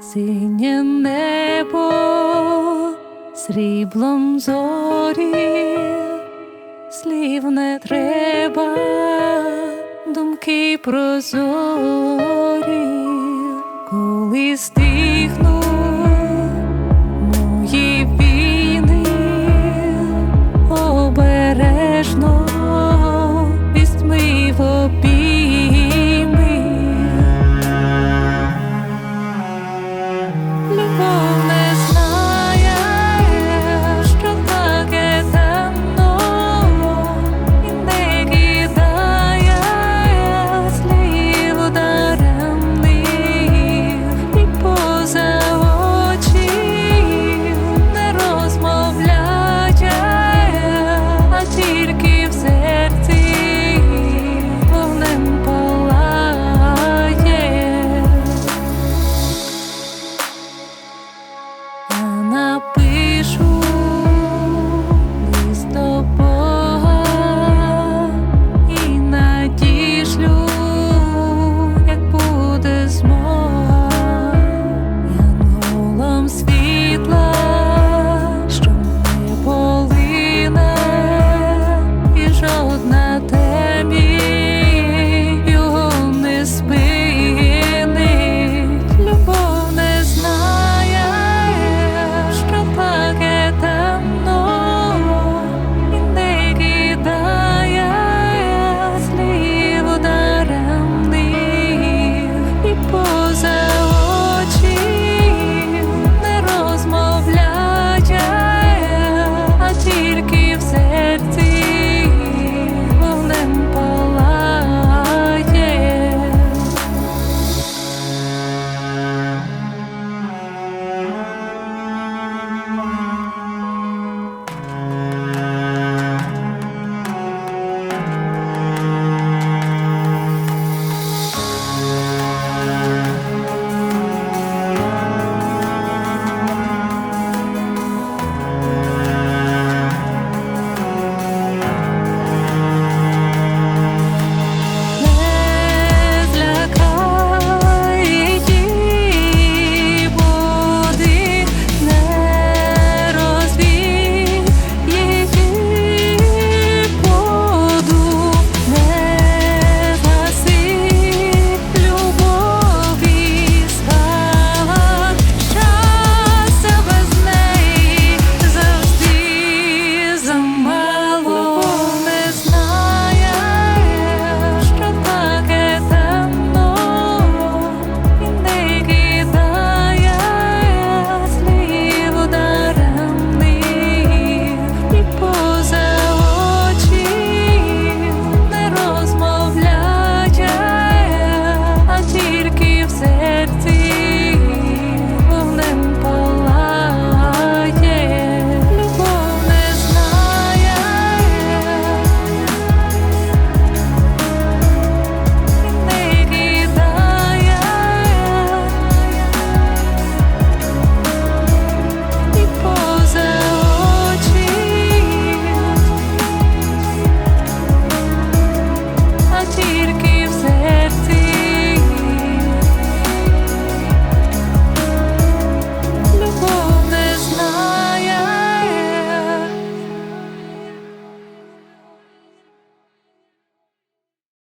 синє небо, сріблом зорі, слів не треба, думки прозорі, коли стих напишу.